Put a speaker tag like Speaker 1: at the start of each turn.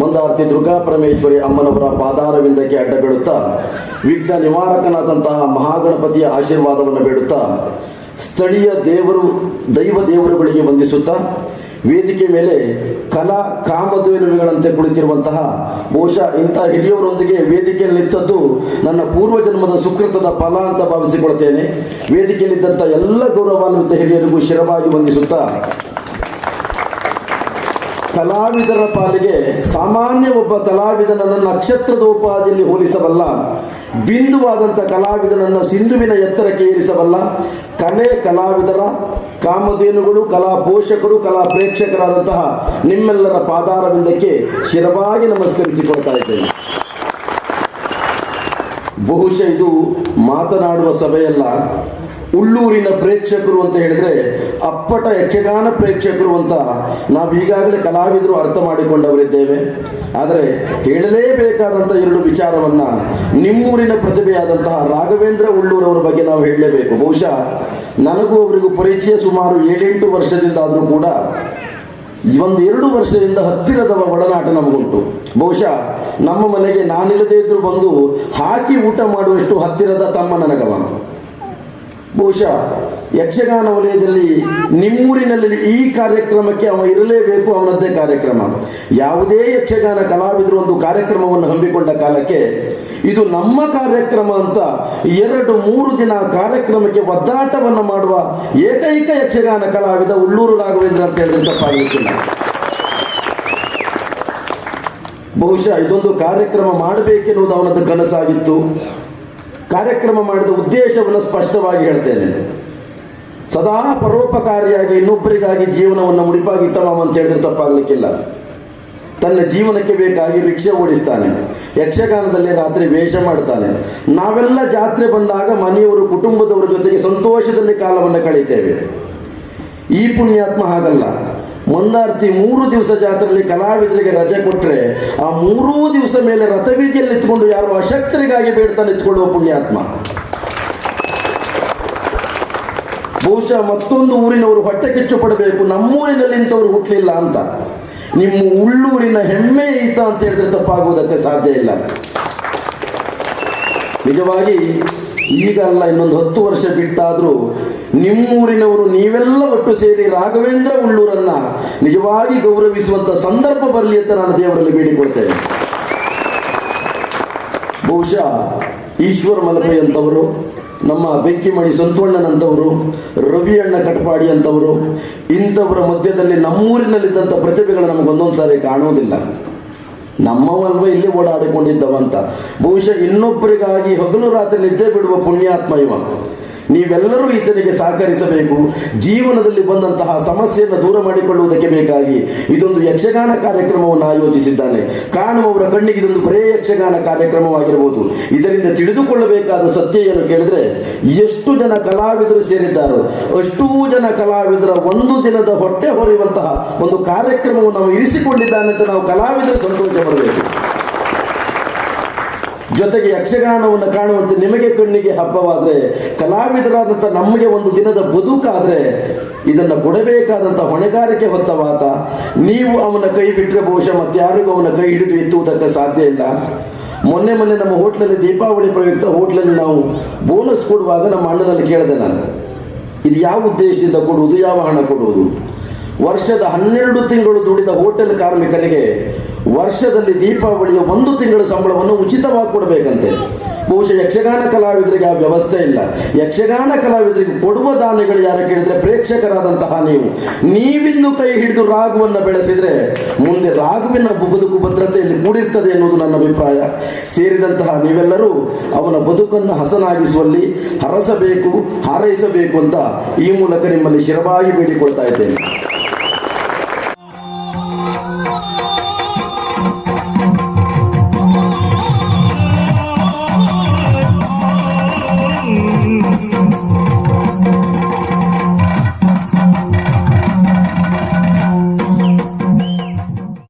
Speaker 1: ಮಂಗಳಾರತಿ ದುರ್ಗಾ ಪರಮೇಶ್ವರಿ ಅಮ್ಮನವರ ಪಾದಾರವಿಂದಕ್ಕೆ ಅಡ್ಡ ಬೀಳುತ್ತಾ ವಿಘ್ನ ನಿವಾರಕನಾದಂತಹ ಮಹಾಗಣಪತಿಯ ಆಶೀರ್ವಾದವನ್ನು ಬೇಡುತ್ತಾ ಸ್ಥಳೀಯ ದೇವರು, ದೈವ ದೇವರುಗಳಿಗೆ ವಂದಿಸುತ್ತಾ ವೇದಿಕೆ ಮೇಲೆ ಕಲಾ ಕಾಮಧೇನುಗಳಂತೆ ಕುಳಿತಿರುವಂತಹ ಬಹುಶಃ ಇಂಥ ಹಿರಿಯವರೊಂದಿಗೆ ವೇದಿಕೆಯಲ್ಲಿ ನಿಂತದ್ದು ನನ್ನ ಪೂರ್ವ ಜನ್ಮದ ಸುಕೃತದ ಫಲ ಅಂತ ಭಾವಿಸಿಕೊಳ್ತೇನೆ ವೇದಿಕೆಯಲ್ಲಿದ್ದಂಥ ಎಲ್ಲ ಗೌರವಾನ್ವಿತ ಹಿರಿಯರಿಗೂ ಶಿರವಾಗಿ ವಂದಿಸುತ್ತಾ ಕಲಾವಿದರ ಪಾಲಿಗೆ ಸಾಮಾನ್ಯ ಒಬ್ಬ ಕಲಾವಿದನನ್ನು ನಕ್ಷತ್ರದ ಹೋಲಿಸಬಲ್ಲ ಬಿಂದುವಾದಂಥ ಕಲಾವಿದನನ್ನು ಸಿಂಧುವಿನ ಎತ್ತರಕ್ಕೆ ಏರಿಸಬಲ್ಲ, ಕಲೆ ಕಲಾವಿದರ, ಕಾಮಧೇನುಗಳು, ಕಲಾ ಪೋಷಕರು, ಕಲಾ ಪ್ರೇಕ್ಷಕರಾದಂತಹ ನಿಮ್ಮೆಲ್ಲರ ಪಾದಾರವಿಂದಕ್ಕೆ ಶಿರವಾಗಿ ನಮಸ್ಕರಿಸಿಕೊಳ್ತಾ ಇದ್ದೇನೆ. ಬಹುಶಃ ಇದು ಮಾತನಾಡುವ ಸಭೆಯಲ್ಲ ಉಳ್ಳೂರಿನ ಪ್ರೇಕ್ಷಕರು ಅಂತ ಹೇಳಿದ್ರೆ ಅಪ್ಪಟ ಯಕ್ಷಗಾನ ಪ್ರೇಕ್ಷಕರು ಅಂತ ನಾವು ಈಗಾಗಲೇ ಕಲಾವಿದರು ಅರ್ಥ ಮಾಡಿಕೊಂಡವರಿದ್ದೇವೆ. ಆದರೆ ಹೇಳಲೇಬೇಕಾದಂಥ ಎರಡು ವಿಚಾರವನ್ನ ನಿಮ್ಮೂರಿನ ಪ್ರತಿಭೆಯಾದಂತಹ ರಾಘವೇಂದ್ರ ಉಳ್ಳೂರವರ ಬಗ್ಗೆ ನಾವು ಹೇಳಲೇಬೇಕು. ಬಹುಶಃ ನನಗೂ ಅವರಿಗೂ ಪರಿಚಯ ಸುಮಾರು ಏಳೆಂಟು ವರ್ಷದಿಂದ ಆದರೂ ಕೂಡ ಒಂದು ಎರಡು ವರ್ಷದಿಂದ ಹತ್ತಿರದ ಒಡನಾಟ ನಮಗುಂಟು. ಬಹುಶಃ ನಮ್ಮ ಮನೆಗೆ ನಾನಿಲ್ಲದೇ ಇದ್ರೂ ಬಂದು ಹಾಕಿ ಊಟ ಮಾಡುವಷ್ಟು ಹತ್ತಿರದ ತಮ್ಮ ನನಗವ. ಬಹುಶಃ ಯಕ್ಷಗಾನ ವಲಯದಲ್ಲಿ ನಿಮ್ಮೂರಿನಲ್ಲಿ ಈ ಕಾರ್ಯಕ್ರಮಕ್ಕೆ ಅವ ಇರಲೇಬೇಕು ಅವನದ್ದೇ ಕಾರ್ಯಕ್ರಮ. ಯಾವುದೇ ಯಕ್ಷಗಾನ ಕಲಾವಿದರು ಒಂದು ಕಾರ್ಯಕ್ರಮವನ್ನು ಹಮ್ಮಿಕೊಂಡ ಕಾಲಕ್ಕೆ ಇದು ನಮ್ಮ ಕಾರ್ಯಕ್ರಮ ಅಂತ ಎರಡು ಮೂರು ದಿನ ಕಾರ್ಯಕ್ರಮಕ್ಕೆ ಒದ್ದಾಟವನ್ನು ಮಾಡುವ ಏಕೈಕ ಯಕ್ಷಗಾನ ಕಲಾವಿದ ಉಳ್ಳೂರು ರಾಘವೇಂದ್ರ ಅಂತ ಹೇಳಿದ್ರೆ ಬಹುಶಃ ಇದೊಂದು ಕಾರ್ಯಕ್ರಮ ಮಾಡಬೇಕೆನ್ನುವುದು ಅವನದ್ದು ಕನಸಾಗಿತ್ತು. ಕಾರ್ಯಕ್ರಮ ಮಾಡಿದ ಉದ್ದೇಶವನ್ನು ಸ್ಪಷ್ಟವಾಗಿ ಹೇಳ್ತೇನೆ ಸದಾ ಪರೋಪಕಾರಿಯಾಗಿ ಇನ್ನೊಬ್ಬರಿಗಾಗಿ ಜೀವನವನ್ನು ಮುಡಿಪಾಗಿಟ್ಟವ ಅಂತ ಹೇಳಿದ್ರೆ ತಪ್ಪಾಗಲಿಕ್ಕಿಲ್ಲ. ತನ್ನ ಜೀವನಕ್ಕೆ ಬೇಕಾಗಿ ರಿಕ್ಷೆ ಓಡಿಸ್ತಾನೆ. ಯಕ್ಷಗಾನದಲ್ಲಿ ರಾತ್ರಿ ವೇಷ ಮಾಡ್ತಾನೆ. ನಾವೆಲ್ಲ ಜಾತ್ರೆ ಬಂದಾಗ ಮನೆಯವರು ಕುಟುಂಬದವರ ಜೊತೆಗೆ ಸಂತೋಷದಲ್ಲಿ ಕಾಲವನ್ನು ಕಳೀತೇವೆ. ಈ ಪುಣ್ಯಾತ್ಮ ಹಾಗಲ್ಲ. ಮಂದಾರ್ತಿ ಮೂರು ದಿವಸ ಜಾತ್ರೆಯಲ್ಲಿ ಕಲಾವಿದರಿಗೆ ರಜೆ ಕೊಟ್ಟರೆ ಆ ಮೂರೂ ದಿವಸ ಮೇಲೆ ರಥಬೀದಿಯಲ್ಲಿ ನಿಂತ್ಕೊಂಡು ಯಾರು ಅಶಕ್ತರಿಗಾಗಿ ಬೇಡ್ತಾ ನಿಂತ್ಕೊಳ್ಳುವ ಪುಣ್ಯಾತ್ಮ. ಬಹುಶಃ ಮತ್ತೊಂದು ಊರಿನವರು ಹೊಟ್ಟೆ ಕಿಚ್ಚು ಪಡಬೇಕು, ನಮ್ಮೂರಿನಲ್ಲಿ ಇಂಥವ್ರು ಹುಟ್ಟಲಿಲ್ಲ ಅಂತ. ನಿಮ್ಮ ಉಳ್ಳೂರಿನ ಹೆಮ್ಮೆ ಈತ ಅಂತ ಹೇಳಿದ್ರೆ ತಪ್ಪಾಗುವುದಕ್ಕೆ ಸಾಧ್ಯ ಇಲ್ಲ. ನಿಜವಾಗಿ ಈಗ ಅಲ್ಲ ಇನ್ನೊಂದು ಹತ್ತು ವರ್ಷ ಬಿಟ್ಟಾದರೂ ನಿಮ್ಮೂರಿನವರು ನೀವೆಲ್ಲ ಒಟ್ಟು ಸೇರಿ ರಾಘವೇಂದ್ರ ಉಳ್ಳೂರನ್ನ ನಿಜವಾಗಿ ಗೌರವಿಸುವಂತ ಸಂದರ್ಭ ಬರಲಿ ಅಂತ ನಾನು ದೇವರಲ್ಲಿ ಬೇಡಿಕೊಳ್ತೇನೆ. ಬಹುಶಃ ಈಶ್ವರ ಮಲಪೆ ಅಂತವರು, ನಮ್ಮ ಬೆಂಕಿಮಣಿ ಸಂತೋಣ್ಣನಂತವರು, ರವಿ ಅಣ್ಣ ಕಟಪಾಡಿ ಅಂತವರು, ಇಂಥವರ ಮಧ್ಯದಲ್ಲಿ ನಮ್ಮೂರಿನಲ್ಲಿದ್ದಂಥ ಪ್ರತಿಭೆಗಳು ನಮಗೊಂದೊಂದು ಸಾರಿ ಕಾಣುವುದಿಲ್ಲ. ನಮ್ಮವಲ್ವ ಇಲ್ಲಿ ಓಡಾಡಿಕೊಂಡಿದ್ದವಂತ. ಬಹುಶಃ ಇನ್ನೊಬ್ಬರಿಗಾಗಿ ಹಗಲು ರಾತ್ರಿ ನಿದ್ದೆ ಬಿಡುವ ಪುಣ್ಯಾತ್ಮ ಇವ. ನೀವೆಲ್ಲರೂ ಇದರಿಗೆ ಸಹಕರಿಸಬೇಕು. ಜೀವನದಲ್ಲಿ ಬಂದಂತಹ ಸಮಸ್ಯೆಯನ್ನು ದೂರ ಮಾಡಿಕೊಳ್ಳುವುದಕ್ಕೆ ಬೇಕಾಗಿ ಇದೊಂದು ಯಕ್ಷಗಾನ ಕಾರ್ಯಕ್ರಮವನ್ನು ಆಯೋಜಿಸಿದ್ದಾನೆ. ಕಾಣುವವರ ಕಣ್ಣಿಗೆ ಇದೊಂದು ಬರೇ ಯಕ್ಷಗಾನ ಕಾರ್ಯಕ್ರಮವಾಗಿರಬಹುದು ಇದರಿಂದ ತಿಳಿದುಕೊಳ್ಳಬೇಕಾದ ಸತ್ಯ ಏನು ಕೇಳಿದ್ರೆ, ಎಷ್ಟು ಜನ ಕಲಾವಿದರು ಸೇರಿದ್ದಾರೋ, ಅಷ್ಟೂ ಜನ ಕಲಾವಿದರ ಒಂದು ದಿನದ ಹೊಟ್ಟೆ ಹೊರೆಯುವಂತಹ ಒಂದು ಕಾರ್ಯಕ್ರಮವನ್ನು ನಾವು ಇರಿಸಿಕೊಂಡಿದ್ದಾನೆ ಅಂತ ನಾವು ಕಲಾವಿದರು ಸಂತೋಷ ಪಡಬೇಕು. ಜೊತೆಗೆ ಯಕ್ಷಗಾನವನ್ನು ಕಾಣುವಂತೆ ನಿಮಗೆ ಕಣ್ಣಿಗೆ ಹಬ್ಬವಾದರೆ ಕಲಾವಿದರಾದಂಥ ನಮಗೆ ಒಂದು ದಿನದ ಬದುಕಾದರೆ, ಇದನ್ನು ಕೊಡಬೇಕಾದಂಥ ಹೊಣೆಗಾರಿಕೆ ಹೊತ್ತವಾತ ನೀವು ಅವನ ಕೈ ಬಿಟ್ಟರೆ ಬಹುಶಃ ಮತ್ತೆ ಯಾರಿಗೂ ಅವನ ಕೈ ಹಿಡಿದು ಎತ್ತುವುದಕ್ಕೆ ಸಾಧ್ಯ ಇಲ್ಲ. ಮೊನ್ನೆ ಮೊನ್ನೆ ನಮ್ಮ ಹೋಟ್ಲಲ್ಲಿ ದೀಪಾವಳಿ ಪ್ರಯುಕ್ತ ಹೋಟ್ಲಲ್ಲಿ ನಾವು ಬೋನಸ್ ಕೊಡುವಾಗ ನಮ್ಮ ಅಣ್ಣನಲ್ಲಿ ಕೇಳಿದೆ ನಾನು. ಇದು ಯಾವ ಉದ್ದೇಶದಿಂದ ಕೊಡುವುದು, ಯಾವ ಹಣ ಕೊಡುವುದು? ವರ್ಷದ ಹನ್ನೆರಡು ತಿಂಗಳು ದುಡಿದ ಹೋಟೆಲ್ ಕಾರ್ಮಿಕರಿಗೆ ವರ್ಷದಲ್ಲಿ ದೀಪಾವಳಿಯ ಒಂದು ತಿಂಗಳ ಸಂಬಳವನ್ನು ಉಚಿತವಾಗಿ ಕೊಡಬೇಕಂತೆ. ಬಹುಶಃ ಯಕ್ಷಗಾನ ಕಲಾವಿದರಿಗೆ ಆ ವ್ಯವಸ್ಥೆ ಇಲ್ಲ. ಯಕ್ಷಗಾನ ಕಲಾವಿದರಿಗೆ ಕೊಡುವ ದಾನಿಗಳು ಯಾರು ಕೇಳಿದ್ರೆ ಪ್ರೇಕ್ಷಕರಾದಂತಹ ನೀವು. ನೀವಿಂದು ಕೈ ಹಿಡಿದು ರಾಗುವನ್ನು ಬೆಳೆಸಿದ್ರೆ ಮುಂದೆ ರಾಗುವಿನ ಬದುಕು ಭದ್ರತೆಯಲ್ಲಿ ಮೂಡಿರ್ತದೆ ಎನ್ನುವುದು ನನ್ನ ಅಭಿಪ್ರಾಯ. ಸೇರಿದಂತಹ ನೀವೆಲ್ಲರೂ ಅವನ ಬದುಕನ್ನು ಹಸನಾಗಿಸುವಲ್ಲಿ ಹರಸಬೇಕು, ಹಾರೈಸಬೇಕು ಅಂತ ಈ ಮೂಲಕ ನಿಮ್ಮಲ್ಲಿ ಶಿರವಾಗಿ ಬೇಡಿಕೊಳ್ತಾ ಇದ್ದೇನೆ.